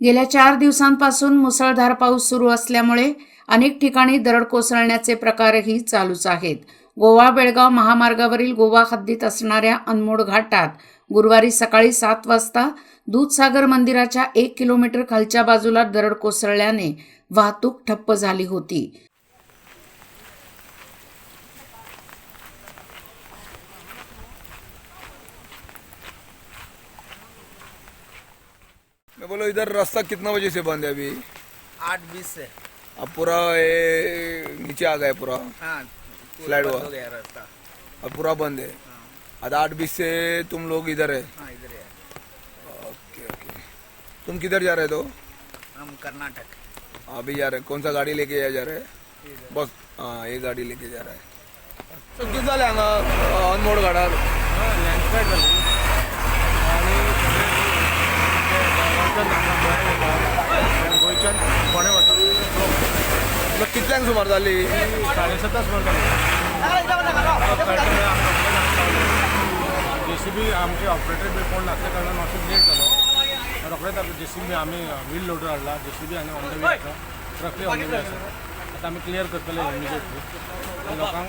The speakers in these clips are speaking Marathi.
गेल्या चार दिवसांपासून मुसळधार पाऊस सुरू असल्यामुळे अनेक ठिकाणी दरड कोसळण्याचे प्रकारही चालूच आहेत. गोवा बेळगाव महामार्गावरील गोवा हद्दीत असणाऱ्या अनमोड घाटात गुरुवारी सकाळी सात वाजता दूधसागर मंदिराच्या एक किलोमीटर खालच्या बाजूला दरड कोसळल्याने वाहतूक ठप्प झाली होती. मैं बोलो इधर रास्ता कितना बजे से बंद है अभी? आठ बीस से। अब पूरा ये नीचे आ गया पूरा? हाँ। बंद हुआ। गया रास्ता अब पूरा बंद है आज आठ बीस से तुम लोग इधर है हाँ इधर है ओके ओके तुम किधर जा रहे हो हम कर्नाटक अभी जा रहे कौन सा गाड़ी लेके जा रहे बस हाँ ये गाड़ी लेके जा रहा है तो किती झाले हांगा अनमोड घाटार कितल्यांक सुमार जाली साडेसात तास वर जे सी बी आमचे ऑपरेटर बी कोण नासल्या कारणान मातसो लेट जालो रोखडेच आतां जे सी बी आमी व्हील लोडर हाडला जे सी बी आनी ऑन द वे आसा ट्रकली ऑन द वे आसा आतां आमी क्लियर करतले इमिजिएटली लोकांक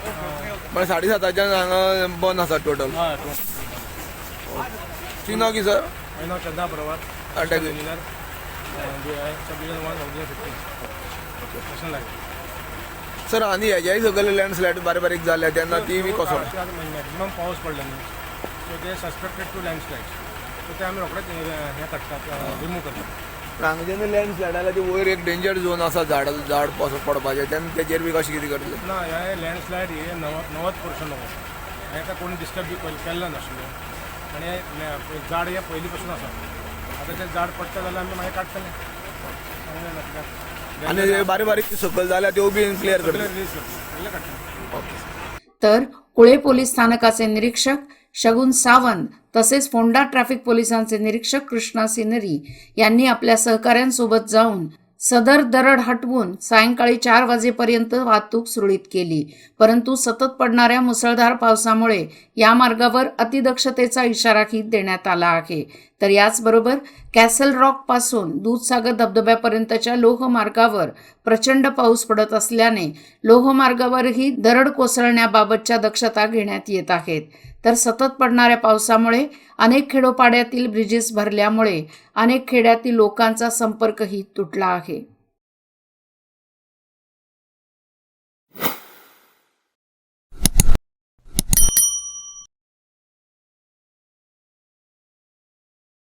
म्हणजे साडेसाताच्यान हांगा बंद आसा टोटल हय नाव की sir is Chandra Baravar, attack and we are subdivision 1, subdivision 15. National line. Sir आणि हेज्याय सगळे लँडस्लाईड बारीक बारीक जाल्या तेन्ना ती बी कसो मॅक्झिमम पाऊस पडला न्ही. सो ते सस्पेक्टेड टू लँडस्लाईड सो ते आम्ही रोखडेच हे- करतात रिमूव करतात हांगा जेन्ना लँडस्लाईड आल्या ती वयर एक डेंजर झोन आसा झाड झाड पडपाचें तेन्ना तेजेर बी कशें कितें करतलें? ना हे लँडस्लाईड हे नव्वद नव्वद पर्सेंट नको हेका कोणी डिस्टर्ब बी केल- केल्लो नाशिल्लो आनी झाड हे पयलीं पासून आसा आतां तें झाड पडटा जाल्यार आमी मागीर काडटले आणि बारीक बारीक सकल जाल्या त्यो बी क्लियर करतले. तर कुळे पोलीस स्थानकाचे निरीक्षक शगुन सावंत तसेच फोंडा ट्रॅफिक पोलिसांचे निरीक्षक कृष्णा सिनरी यांनी आपल्या सहकाऱ्यांसोबत जाऊन सदर दरड हटवून सायंकाळी चार वाजेपर्यंत वाहतूक सुरळीत केली. परंतु सतत पडणाऱ्या मुसळधार पावसामुळे या मार्गावर अतिदक्षतेचा इशाराही देण्यात आला आहे. तर याचबरोबर कॅसल रॉकपासून दूधसागर धबधब्यापर्यंतच्या लोहमार्गावर प्रचंड पाऊस पडत असल्याने लोहमार्गावरही दरड कोसळण्याबाबतच्या दक्षता घेण्यात येत आहेत. तर सतत पडणाऱ्या पावसामुळे अनेक खेडोपाड्यातील ब्रिजेस भरल्यामुळे अनेक खेड्यातील लोकांचा संपर्कही तुटला आहे.